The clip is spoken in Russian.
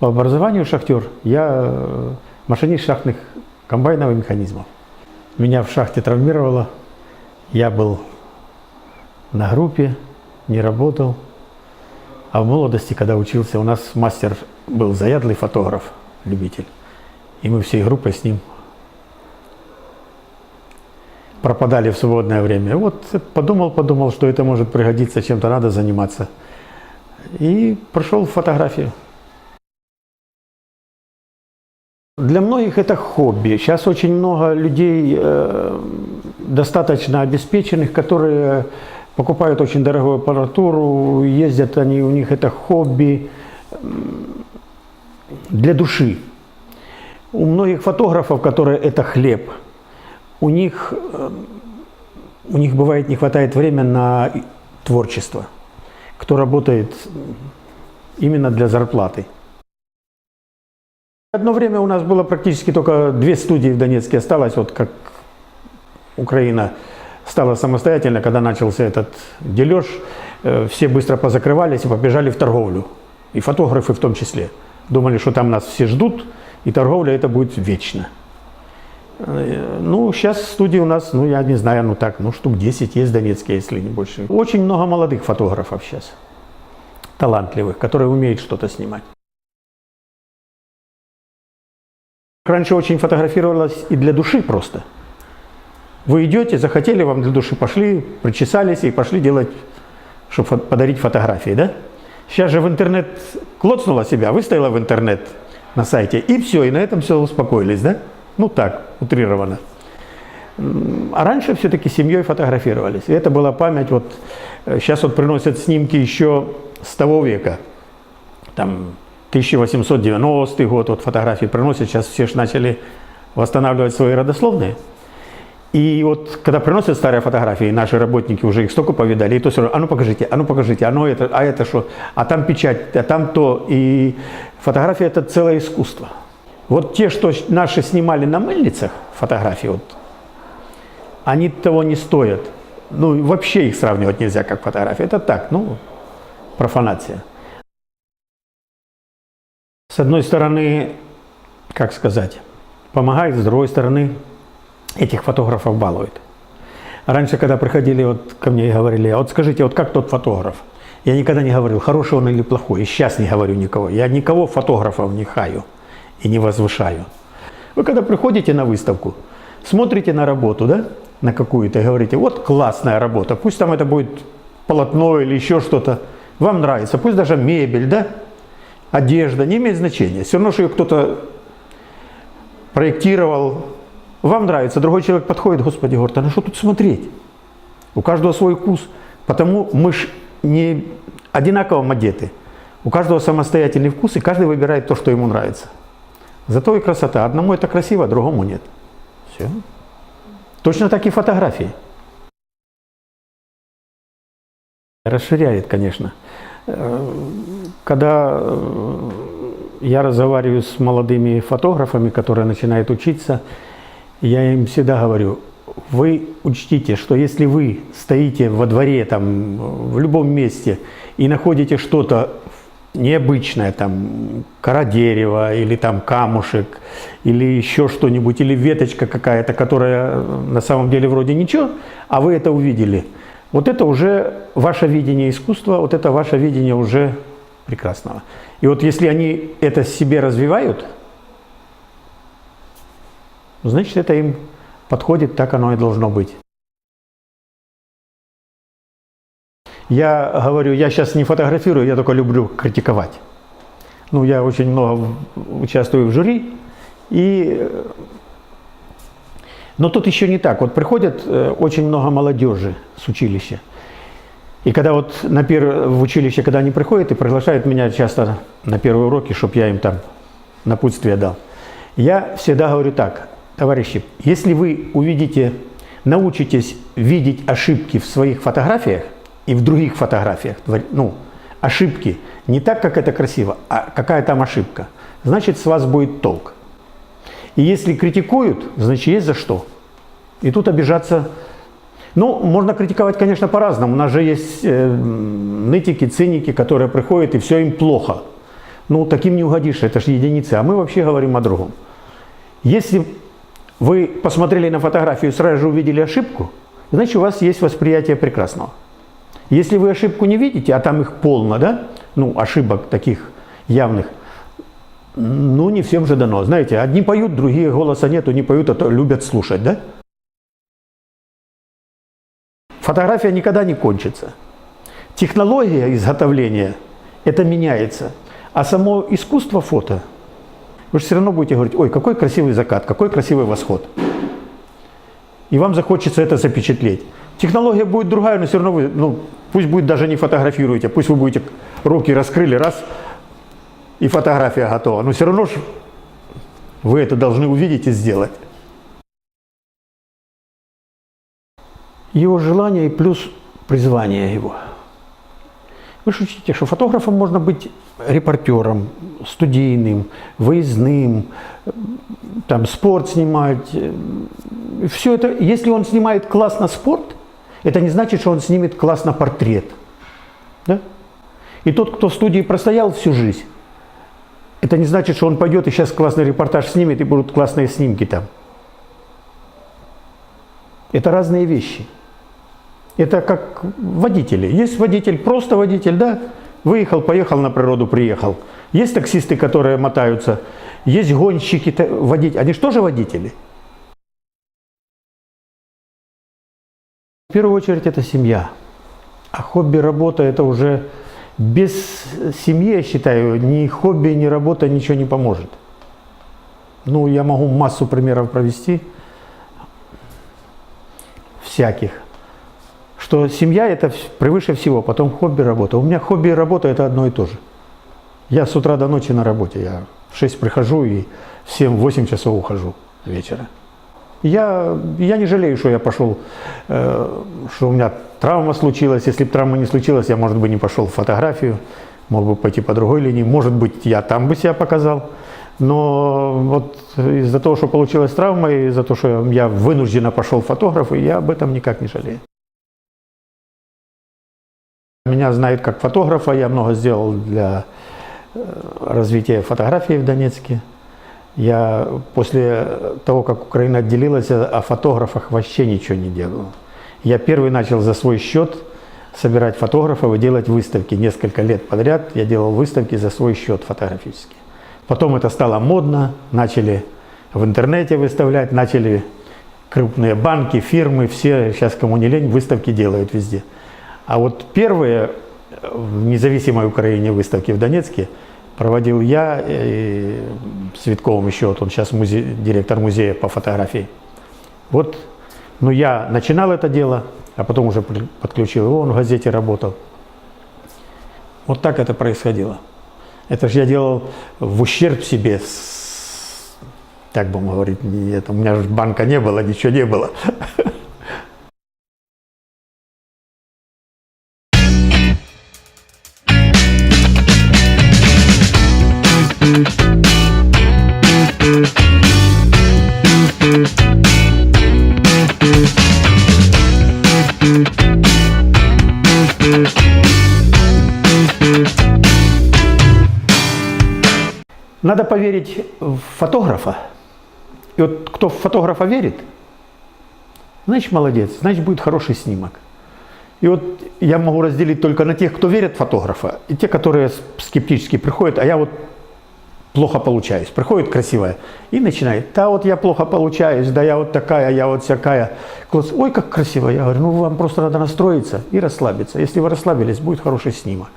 По образованию шахтер. Я э, машинист шахтных комбайнов и механизмов. Меня в шахте травмировало. Я был на группе, не работал. А в молодости, когда учился, у нас мастер был заядлый фотограф, любитель. И мы всей группой с ним пропадали в свободное время. Вот подумал, подумал, что это может пригодиться, чем-то надо заниматься. И прошел в фотографию. Для многих это хобби. Сейчас очень много людей э, достаточно обеспеченных, которые покупают очень дорогую аппаратуру, ездят они, у них это хобби для души. У многих фотографов, которые это хлеб, у них, э, у них бывает не хватает времени на творчество. Кто работает именно для зарплаты. Одно время у нас было практически только две студии в Донецке осталось, вот как Украина стала самостоятельно, когда начался этот дележ, э, все быстро позакрывались и побежали в торговлю. И фотографы в том числе. Думали, что там нас все ждут, и торговля это будет вечно. Э, Ну, сейчас студии у нас, ну, я не знаю, ну так, ну, штук 10 есть в Донецке, если не больше. Очень много молодых фотографов сейчас, талантливых, которые умеют что-то снимать. Раньше очень фотографировалось и для души просто. Вы идете, захотели, вам для души пошли, причесались и пошли делать, чтобы подарить фотографии, да? Сейчас же в интернет клоцнула себя, выставила в интернет на сайте, и все, и на этом все успокоились, да? Ну так, утрированно. М, А раньше все-таки семьей фотографировались. И это была память, вот э, сейчас вот приносят снимки еще с того века, там 1890 год, вот фотографии приносят, сейчас все же начали восстанавливать свои родословные. И вот когда приносят старые фотографии, наши работники уже их столько повидали, и то все равно, а ну покажите, а ну покажите, а ну это, а это что, а там печать, а там то. И фотография это целое искусство. Вот те, что наши снимали на мыльницах фотографии, вот, они того не стоят. Ну, вообще их сравнивать нельзя как фотографии. Это так, ну, профанация. С одной стороны, как сказать, помогает, с другой стороны, этих фотографов балует. Раньше, когда приходили вот ко мне и говорили, а вот скажите, вот как тот фотограф? Я никогда не говорил, хороший он или плохой. И сейчас не говорю никого. Я никого фотографов не хаю и не возвышаю. Вы когда приходите на выставку, смотрите на работу, да, на какую-то, и говорите, вот классная работа, пусть там это будет полотно или еще что-то, вам нравится, пусть даже мебель, да, одежда, не имеет значения. Все равно, что ее кто-то проектировал, вам нравится, другой человек подходит, господи, говорит, а на что тут смотреть? У каждого свой вкус, потому мы ж не одинаково одеты. У каждого самостоятельный вкус, и каждый выбирает то, что ему нравится. Зато и красота. Одному это красиво, а другому нет. Все. Точно так и фотографии. Расширяет, конечно. Э, Когда э, я разговариваю с молодыми фотографами, которые начинают учиться, я им всегда говорю, вы учтите, что если вы стоите во дворе, там, в любом месте и находите что-то необычное, там, кора дерева, или там камушек, или еще что-нибудь, или веточка какая-то, которая на самом деле вроде ничего, а вы это увидели. Вот это уже ваше видение искусства, вот это ваше видение уже прекрасного. И вот если они это себе развивают, значит это им подходит, так оно и должно быть. Я говорю, я сейчас не фотографирую, я только люблю критиковать. Ну, я очень много участвую в жюри, и... Но тут еще не так. Вот приходят э, очень много молодежи с училища. И когда вот на пер... в училище, когда они приходят и приглашают меня часто на первые уроки, чтобы я им там напутствие дал, я всегда говорю так, товарищи, если вы увидите, научитесь видеть ошибки в своих фотографиях и в других фотографиях, ну, ошибки не так, как это красиво, а какая там ошибка, значит с вас будет толк. И если критикуют, значит есть за что. И тут обижаться Ну, можно критиковать, конечно, по-разному. У нас же есть э, нытики, циники, которые приходят, и все им плохо. Ну, таким не угодишь, это же единицы. А мы вообще говорим о другом. Если вы посмотрели на фотографию и сразу же увидели ошибку, значит, у вас есть восприятие прекрасного. Если вы ошибку не видите, а там их полно, да, ну, ошибок таких явных, ну, не всем же дано. Знаете, одни поют, другие голоса нету, не поют, а то любят слушать, да? Фотография никогда не кончится. Технология изготовления, это меняется. А само искусство фото, вы же все равно будете говорить, ой, какой красивый закат, какой красивый восход. И вам захочется это запечатлеть. Технология будет другая, но все равно вы, ну, пусть будет даже не фотографируете, пусть вы будете руки раскрыли, раз, и фотография готова. Но все равно же вы это должны увидеть и сделать. Его желание и плюс призвание его. Вы же учите, что фотографом можно быть репортером, студийным, выездным, там спорт снимать. Все это, если он снимает классно спорт, это не значит, что он снимет классно портрет. Да? И тот, кто в студии простоял всю жизнь, это не значит, что он пойдет и сейчас классный репортаж снимет и будут классные снимки там. Это разные вещи. Это как водители. Есть водитель, просто водитель, да, выехал, поехал на природу, приехал. Есть таксисты, которые мотаются, есть гонщики, водители. Они же тоже водители. В первую очередь это семья. А хобби, работа это уже без семьи, я считаю, ни хобби, ни работа ничего не поможет. Ну, я могу массу примеров провести, всяких что семья это превыше всего, потом хобби, работа. У меня хобби и работа это одно и то же. Я с утра до ночи на работе, я в 6 прихожу и в 7-8 часов ухожу вечера. Я, я не жалею, что я пошел, э, что у меня травма случилась. Если бы травма не случилась, я, может быть, не пошел в фотографию, мог бы пойти по другой линии. Может быть, я там бы себя показал. Но вот из-за того, что получилась травма, и из-за того, что я вынужденно пошел в фотографы, я об этом никак не жалею. Меня знают как фотографа, я много сделал для э, развития фотографии в Донецке. Я после того, как Украина отделилась, о фотографах вообще ничего не делал. Я первый начал за свой счет собирать фотографов и делать выставки. Несколько лет подряд я делал выставки за свой счет фотографические. Потом это стало модно, начали в интернете выставлять, начали крупные банки, фирмы, все сейчас кому не лень, выставки делают везде. А вот первые в независимой Украине выставки в Донецке проводил я и с Витковым еще, вот он сейчас музей, директор музея по фотографии. Вот, ну я начинал это дело, а потом уже подключил его, он в газете работал. Вот так это происходило. Это же я делал в ущерб себе, так будем говорить, это, у меня же банка не было, ничего не было. Надо поверить в фотографа. И вот кто в фотографа верит, значит молодец, значит будет хороший снимок. И вот я могу разделить только на тех, кто верит в фотографа, и те, которые скептически приходят, а я вот плохо получаюсь. Приходит красивая и начинает, да вот я плохо получаюсь, да я вот такая, я вот всякая. Ой, как красиво. Я говорю, ну вам просто надо настроиться и расслабиться. Если вы расслабились, будет хороший снимок.